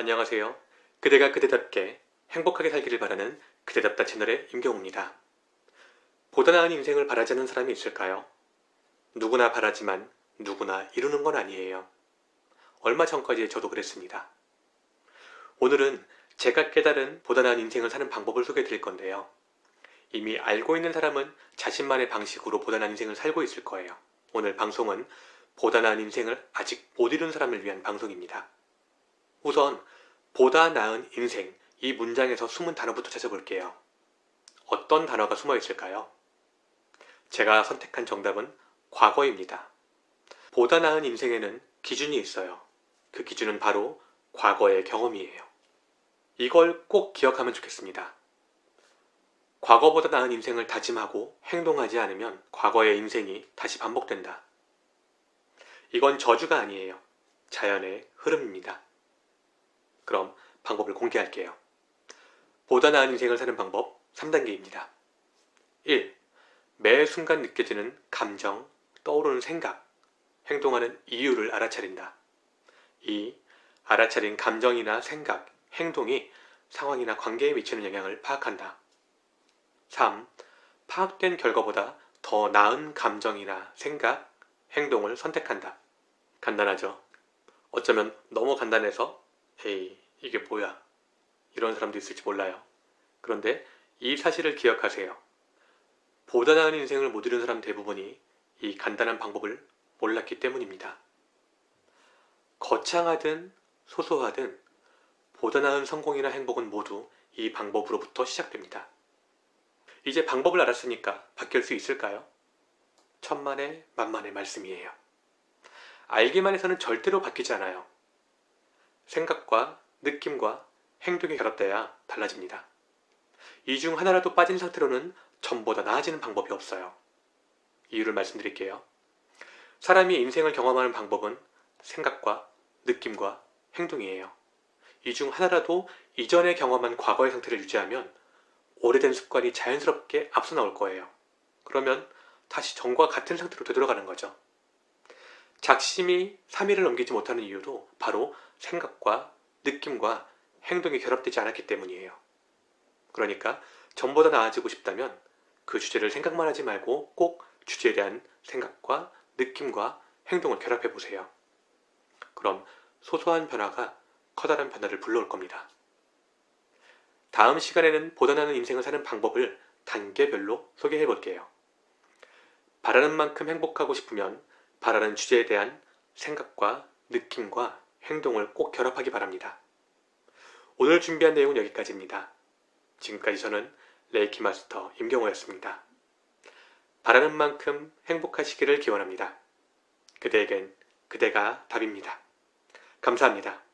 안녕하세요. 그대가 그대답게 행복하게 살기를 바라는 그대답다 채널의 임경우입니다. 보다 나은 인생을 바라지 않는 사람이 있을까요? 누구나 바라지만 누구나 이루는 건 아니에요. 얼마 전까지 저도 그랬습니다. 오늘은 제가 깨달은 보다 나은 인생을 사는 방법을 소개해 드릴 건데요. 이미 알고 있는 사람은 자신만의 방식으로 보다 나은 인생을 살고 있을 거예요. 오늘 방송은 보다 나은 인생을 아직 못 이룬 사람을 위한 방송입니다. 우선 보다 나은 인생 이 문장에서 숨은 단어부터 찾아볼게요. 어떤 단어가 숨어 있을까요? 제가 선택한 정답은 과거입니다. 보다 나은 인생에는 기준이 있어요. 그 기준은 바로 과거의 경험이에요. 이걸 꼭 기억하면 좋겠습니다. 과거보다 나은 인생을 다짐하고 행동하지 않으면 과거의 인생이 다시 반복된다. 이건 저주가 아니에요. 자연의 흐름입니다. 그럼 방법을 공개할게요. 보다 나은 인생을 사는 방법 3단계입니다. 1. 매 순간 느껴지는 감정, 떠오르는 생각, 행동하는 이유를 알아차린다. 2. 알아차린 감정이나 생각, 행동이 상황이나 관계에 미치는 영향을 파악한다. 3. 파악된 결과보다 더 나은 감정이나 생각, 행동을 선택한다. 간단하죠? 어쩌면 너무 간단해서 에이, 이게 뭐야? 이런 사람도 있을지 몰라요. 그런데 이 사실을 기억하세요. 보다 나은 인생을 못 이룬 사람 대부분이 이 간단한 방법을 몰랐기 때문입니다. 거창하든 소소하든 보다 나은 성공이나 행복은 모두 이 방법으로부터 시작됩니다. 이제 방법을 알았으니까 바뀔 수 있을까요? 천만의 만만의 말씀이에요. 알기만 해서는 절대로 바뀌지 않아요. 생각과 느낌과 행동이 결합돼야 달라집니다. 이 중 하나라도 빠진 상태로는 전보다 나아지는 방법이 없어요. 이유를 말씀드릴게요. 사람이 인생을 경험하는 방법은 생각과 느낌과 행동이에요. 이 중 하나라도 이전에 경험한 과거의 상태를 유지하면 오래된 습관이 자연스럽게 앞서 나올 거예요. 그러면 다시 전과 같은 상태로 되돌아가는 거죠. 작심이 3일을 넘기지 못하는 이유도 바로 생각과 느낌과 행동이 결합되지 않았기 때문이에요. 그러니까 전보다 나아지고 싶다면 그 주제를 생각만 하지 말고 꼭 주제에 대한 생각과 느낌과 행동을 결합해 보세요. 그럼 소소한 변화가 커다란 변화를 불러올 겁니다. 다음 시간에는 보다 나은 인생을 사는 방법을 단계별로 소개해 볼게요. 바라는 만큼 행복하고 싶으면 바라는 주제에 대한 생각과 느낌과 행동을 꼭 결합하기 바랍니다. 오늘 준비한 내용은 여기까지입니다. 지금까지 저는 레이키 마스터 임경호였습니다. 바라는 만큼 행복하시기를 기원합니다. 그대에겐 그대가 답입니다. 감사합니다.